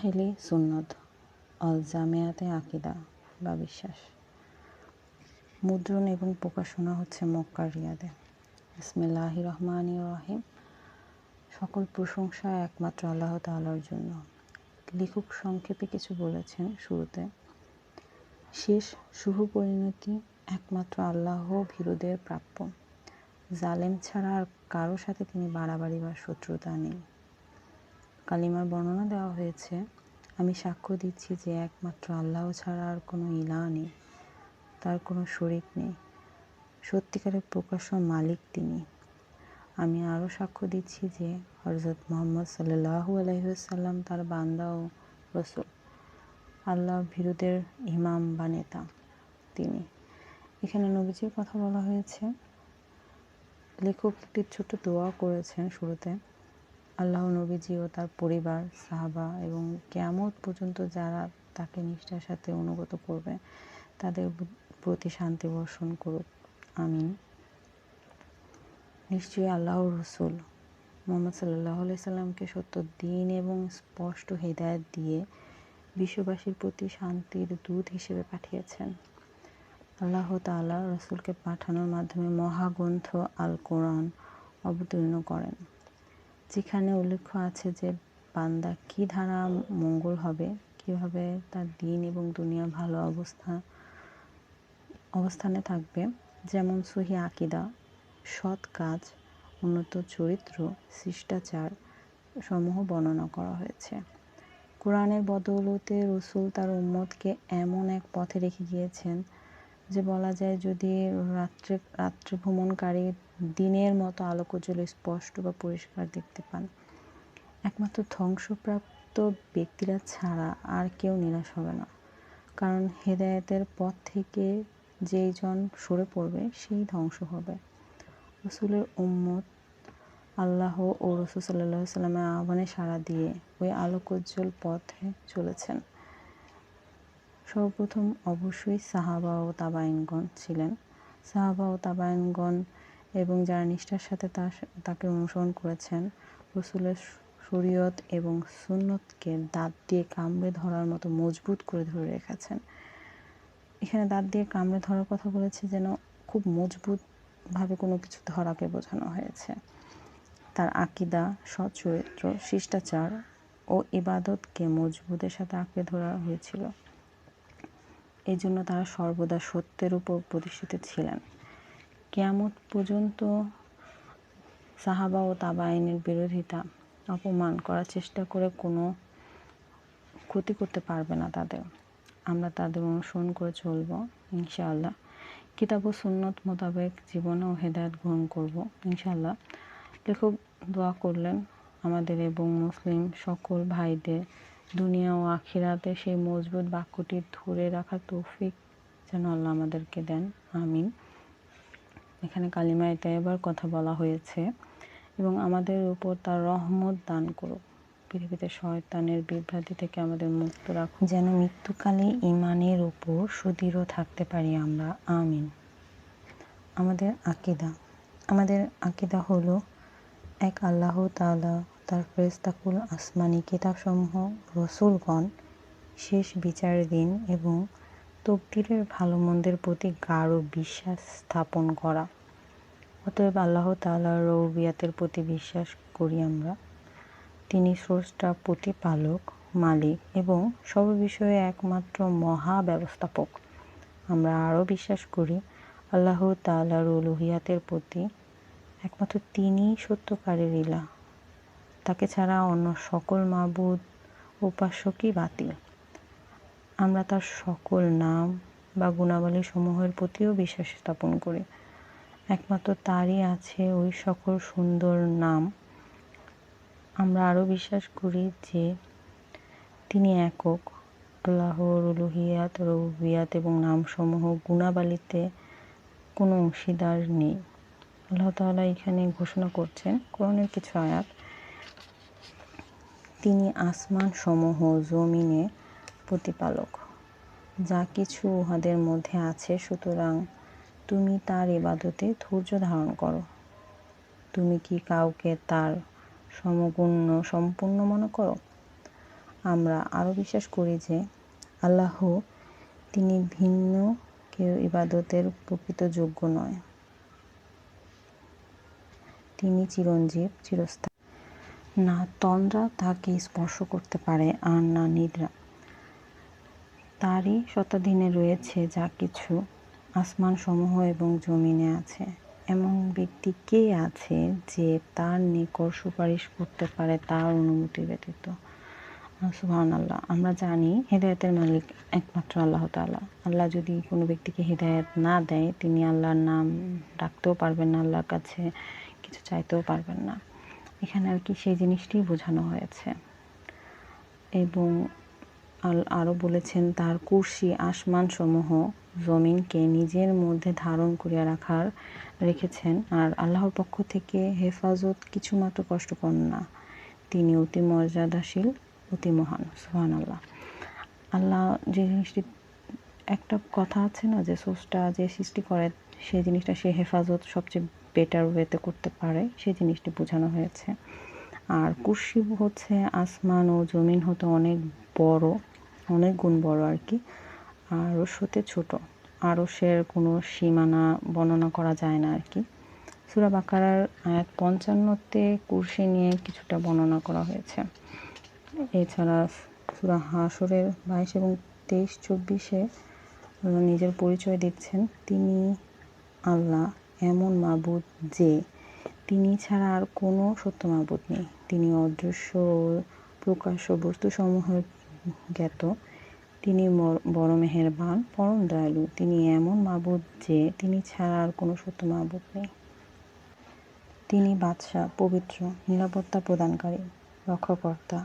আহেলি সুন্নত অল জামিয়াতে আকিদা বা বিশ্বাস। মুদ্রণ এবং প্রকাশনা হচ্ছে মক্কার রিয়াদে। ইসমিল্লাহ রহমান রাহিম। সকল প্রশংসা একমাত্র আল্লাহ তালার জন্য। লেখক সংক্ষেপে কিছু বলেছেন শুরুতে। শেষ শুভ পরিণতি একমাত্র আল্লাহ ভীরুদের প্রাপ্য। জালেম ছাড়া আর কারও সাথে তিনি বাড়াবাড়ি বা শত্রুতা নেই। কালিমার বর্ণনা দেওয়া হয়েছে, আমি সাক্ষ্য দিচ্ছি যে একমাত্র আল্লাহ ছাড়া আর কোনো ইলা নেই, তার কোনো শরিক নেই, সত্যিকারের প্রকাশ্য মালিক তিনি। আমি আরও সাক্ষ্য দিচ্ছি যে হরজত মোহাম্মদ সাল্লাহু আলহিসাল্লাম তার বান্দা ও রসুল আল্লাহ ভীরুদের ইমাম বা নেতা তিনি। এখানে নবীজির কথা বলা হয়েছে, লেখক একটি ছোট্ট দোয়া করেছেন শুরুতে। আল্লাহ নবীজি ও তার পরিবার, সাহাবা এবং কেয়ামত পর্যন্ত যারা তাকে নিষ্ঠার সাথে অনুগত করবে, তাদের প্রতি শান্তি বর্ষণ করুক। আমিন। নিশ্চয়ই আল্লাহ রসুল মোহাম্মদ সাল্লাহ সাল্লামকে সত্য দিন এবং স্পষ্ট হৃদায়ত দিয়ে বিশ্ববাসীর প্রতি শান্তির দূত হিসেবে পাঠিয়েছেন। আল্লাহ তালা রসুলকে পাঠানোর মাধ্যমে মহাগ্রন্থ আল কোরআন অবতীর্ণ করেন। যেখানে উল্লেখ আছে যে বান্দা কী ধারা মঙ্গল হবে, কীভাবে তার দিন এবং দুনিয়া ভালো অবস্থা, অবস্থানে থাকবে। যেমন সহি আকিদা, সৎ কাজ, উন্নত চরিত্র, শিষ্টাচার সমূহ বর্ণনা করা হয়েছে। কোরআনের বদৌলতে রসুল তার উম্মতকে এমন এক পথে রেখে গিয়েছেন যে বলা যায় যদি রাত্রে রাত্রে ভ্রমণকারী দিনের মতো আলোকোজ্জ্বল, স্পষ্ট বা পরিষ্কার দেখতে পান। একমাত্র ধ্বংসপ্রাপ্ত ব্যক্তিরা ছাড়া আর কেউ নিরাশ হবে না। কারণ হেদায়তের পথ থেকে যেই জন সরে পড়বে, সেই ধ্বংস হবে। রসুলের উম্মত আল্লাহ ও রসুল সাল্লাহ সাল্লামের আহ্বানে সাড়া দিয়ে ওই আলোকোজ্জ্বল পথে চলেছেন। সর্বপ্রথম অবশ্যই সাহাবা ও তাবায়নগণ ছিলেন। সাহাবা ও তাবায়নগণ এবং যারা নিষ্ঠার সাথে তাকে অনুসরণ করেছেন, রসুলের শরীয়ত এবং সুন্নতকে দাঁত দিয়ে কামড়ে ধরার মতো মজবুত করে ধরে রেখেছেন। এখানে দাঁত দিয়ে কামড়ে ধরার কথা বলেছে যেন খুব মজবুতভাবে কোনো কিছু ধরাকে বোঝানো হয়েছে। তার আকিদা, সচরিত্র, শিষ্টাচার ও ইবাদতকে মজবুতের সাথে আঁকড়ে ধরা হয়েছিল। এই জন্য তারা সর্বদা সত্যের উপর প্রতিষ্ঠিত ছিলেন। কেয়ামত পর্যন্ত সাহাবা ও তাবাইনের বিরোধিতা অপমান করার চেষ্টা করে কোনো ক্ষতি করতে পারবে না তাদের। আমরা তাদের অনুসরণ করে চলব, ইনশাআল্লাহ। কিতাব ও সুন্নত মোতাবেক জীবনে ও হেদায়ত গ্রহণ করব, ইনশাআল্লাহ। লেখক দোয়া করলেন আমাদের এবং মুসলিম সকল ভাইদের দুনিয়া ও আখিরাতে সেই মজবুত বাক্যটি ধরে রাখার তৌফিক যেন আল্লাহ আমাদেরকে দেন। আমিন। এখানে কালিমায় এবার কথা বলা হয়েছে এবং আমাদের উপর তার রহমত দান করুক। পৃথিবীতে শয়তানের বিভ্রান্তি থেকে আমাদের মুক্ত রাখুন যেন মৃত্যুকালে ইমানের উপর সুদৃঢ় থাকতে পারি আমরা। আমিন। আমাদের আকিদা। আমাদের আকিদা হলো এক আল্লাহ তালা তার ফেরেস্তাকুল আসমানি কিতাবসমূহ, রসুলগণ, শেষ বিচারের দিন এবং তকদিরের ভালো মন্দের প্রতি গাঢ় বিশ্বাস স্থাপন করা। অতএব আল্লাহ তাল্লাহ রৌবিয়াতের প্রতি বিশ্বাস করি আমরা। তিনি স্রষ্টা, প্রতিপালক, মালিক এবং সব বিষয়ে একমাত্র মহা ব্যবস্থাপক। আমরা আরও বিশ্বাস করি, আল্লাহ তাল্লাহ রুলুহিয়াতের প্রতি একমাত্র তিনিই সত্যকারের ইলা তাকে ছাড়া অন্য সকল মাবুদ উপাস্যকই বাতিল। আমরা তার সকল নাম বা গুণাবলী সমূহের প্রতিও বিশ্বাস স্থাপন করি। একমাত্র তারই আছে ওই সকল সুন্দর নাম। আমরা আরও বিশ্বাস করি যে তিনি একক। আল্লাহর উলুহিয়াত রৌবিয়াত এবং নামসমূহ গুণাবালিতে কোনো অংশীদার নেই। আল্লাহ তালা এখানে ঘোষণা করছেন, কোরআনের কিছু আয়াত তিনি আসমান সমূহ জমিনে প্রতিপালক। যা কিছু উহাদের মধ্যে আছে, সুতরাং তুমি তার ইবাদতে ধৈর্য ধারণ করো। তুমি কি কাউকে তার সমগুণ্য সম্পূর্ণ মনে করো? আমরা আরও বিশ্বাস করি যে আল্লাহ তিনি ভিন্ন কেউ ইবাদতের প্রকৃত যোগ্য নয়। তিনি চিরঞ্জীব, চিরস্থায়ী। না তন্দ্রা তাকে স্পর্শ করতে পারে আর না নিদ্রা। তারই শতাধীনে রয়েছে যা কিছু আসমান সমূহ এবং জমিনে আছে। এমন ব্যক্তি কে আছে যে তার নিকট সুপারিশ করতে পারে তার অনুমতি ব্যতীত? সুহান আল্লাহ আমরা জানি হেদায়তের মালিক একমাত্র আল্লাহ তালা আল্লাহ যদি কোনো ব্যক্তিকে হৃদায়ত না দেয়, তিনি আল্লাহর নাম ডাকতেও পারবেন না, আল্লাহর কাছে কিছু চাইতেও পারবেন না। এখানে আর কি সেই জিনিসটি বোঝানো হয়েছে। এবং আরও বলেছেন, তার কুর্সি আসমান সমূহ জমিনকে নিজের মধ্যে ধারণ করিয়া রাখার রেখেছেন। আর আল্লাহর পক্ষ থেকে হেফাজত কিছুমাত্র কষ্টকর না। তিনি অতি মর্যাদাশীল, অতি মহান সুহান আল্লাহ আল্লাহ যে জিনিসটি, একটা কথা আছে না যে সোর্সটা যে সৃষ্টি করে সেই জিনিসটা সে হেফাজত সবচেয়ে বেটার ওয়েতে করতে পারে, সেই জিনিসটি বোঝানো হয়েছে। আর কুর্সি হচ্ছে আসমান ও জমিন হতে অনেক বড়, অনেক গুণ বড় আর কি। আর হতে ছোট আরসের কোনো সীমানা বর্ণনা করা যায় না আর কি। সুরা বাকারার আয়াত পঞ্চান্নতে কুর্সি নিয়ে কিছুটা বর্ণনা করা হয়েছে। এছাড়া সুরা হাসরের বাইশ এবং তেইশ, চব্বিশে নিজের পরিচয় দিচ্ছেন। তিনি আল্লাহ এমন মাবুদ যে তিনি ছাড়া আর কোনো সত্য মাবুদ নেই। তিনি অদৃশ্য প্রকাশ্য বস্তুসমূহের জ্ঞাত। তিনি বড় মেহেরবান, পরম দয়ালু। তিনি এমন মাবুদ যে তিনি ছাড়া আর কোনো সত্য মাবুদ নেই। তিনি বাদশাহ, পবিত্র, নিরাপত্তা প্রদানকারী, রক্ষকর্তা,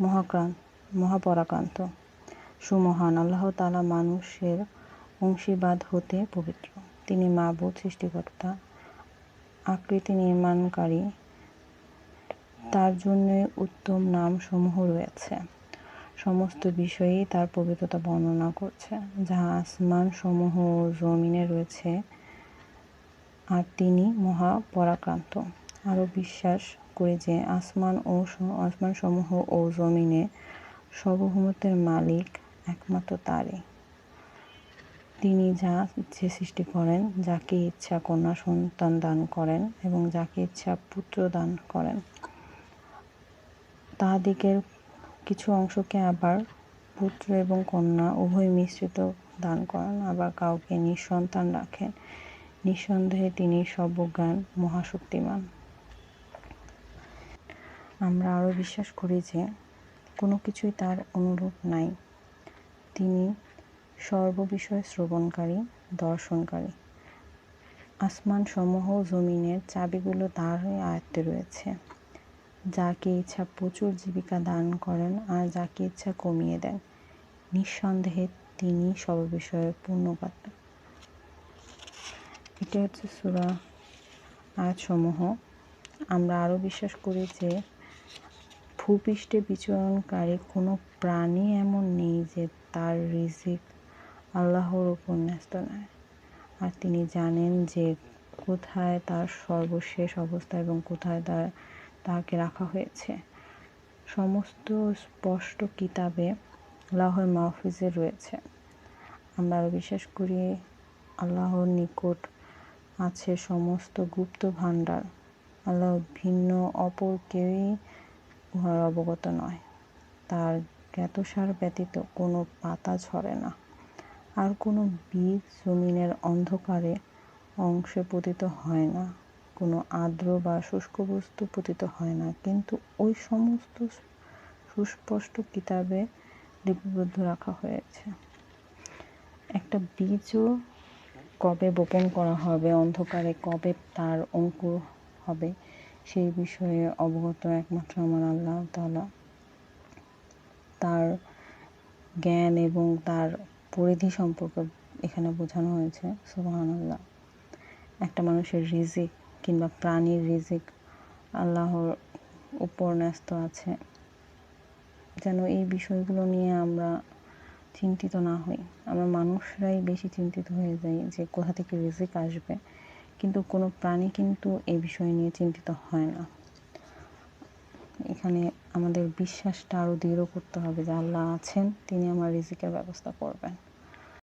মহাক্রান্ত, মহাপরাক্রান্ত। সুমহান আল্লাহ তালা মানুষের অংশীবাদ হতে পবিত্র। তিনি মাবুদ সৃষ্টিকর্তা, আকৃতি নির্মাণকারী। তার জন্য উত্তম নাম সমূহ রয়েছে। সমস্ত বিষয়েই তার পবিত্রতা বর্ণনা করছে যা আসমান সমূহ জমিনে রয়েছে, আর তিনি মহাপরাক্রান্ত। আরও বিশ্বাস করি যে আসমান ও আসমান সমূহ ও জমিনে সর্বভৌমত্বের মালিক একমাত্র তারই। তিনি যা ইচ্ছে সৃষ্টি করেন, যাকে ইচ্ছা কন্যা সন্তান দান করেন এবং যাকে ইচ্ছা পুত্র দান করেন। তাহাদিগের কিছু অংশকে আবার পুত্র এবং কন্যা উভয় মিশ্রিত দান করেন, আবার কাউকে নিঃসন্তান রাখেন। নিঃসন্দেহে তিনি সর্বজ্ঞান, মহাশক্তিমান। আমরা আরও বিশ্বাস করি যে কোনো কিছুই তার অনুরূপ নাই। তিনি সর্ববিষয় শ্রবণকারী, দর্শনকারী। আসমান সমূহ জমিনের চাবিগুলো তার আয়ত্তে রয়েছে। যাকে ইচ্ছা প্রচুর জীবিকা দান করেন আর যাকে ইচ্ছা কমিয়ে দেন। নিঃসন্দেহে তিনি সর্ববিষয়ে পূর্ণপাত্র। এটা হচ্ছে সুরা আয়াতসমূহ। আমরা আরও বিশ্বাস করি যে ভূপৃষ্ঠে বিচরণকারী কোনো প্রাণী এমন নেই যে তার রিজিক আল্লাহর উপর ন্যস্ত নয়। আর তিনি জানেন যে কোথায় তার সর্বশেষ অবস্থা এবং কোথায় তার, তাকে রাখা হয়েছে। সমস্ত স্পষ্ট কিতাবে আল্লাহর মাহফিজে রয়েছে। আমরা বিশ্বাস করি, আল্লাহর নিকট আছে সমস্ত গুপ্ত ভাণ্ডার। আল্লাহ ভিন্ন, অপর কেউই উহার অবগত নয়। তার জ্ঞাতসার ব্যতীত কোনো পাতা ঝরে না। আর কোনো বীজ জমিনের অন্ধকারে অংশে পতিত হয় না, কোনো আর্দ্র বা শুষ্ক বস্তু পতিত হয় না। কিন্তু ওই সমস্ত সুস্পষ্ট কিতাবে লিপিবদ্ধ রাখা হয়েছে। একটা বীজও কবে বপন করা হবে, অন্ধকারে কবে তার অঙ্কুর হবে, সেই বিষয়ে অবগত একমাত্র আমার আল্লাহ তালা তার জ্ঞান এবং তার পরিধি সম্পর্কে এখানে বোঝানো হয়েছে সুবাহান আল্লাহ একটা মানুষের রিজিক কিংবা প্রাণীর রিজিক আল্লাহর উপর ন্যস্ত আছে। যেন এই বিষয়গুলো নিয়ে আমরা চিন্তিত না হই। আমরা মানুষরাই বেশি চিন্তিত হয়ে যাই যে কোথা থেকে রিজিক আসবে। কিন্তু কোনো প্রাণী কিন্তু এই বিষয় নিয়ে চিন্তিত হয় না। এখানে আমাদের বিশ্বাসটা আরও দৃঢ় করতে হবে যে আল্লাহ আছেন, তিনি আমার রিজিকের ব্যবস্থা করবেন।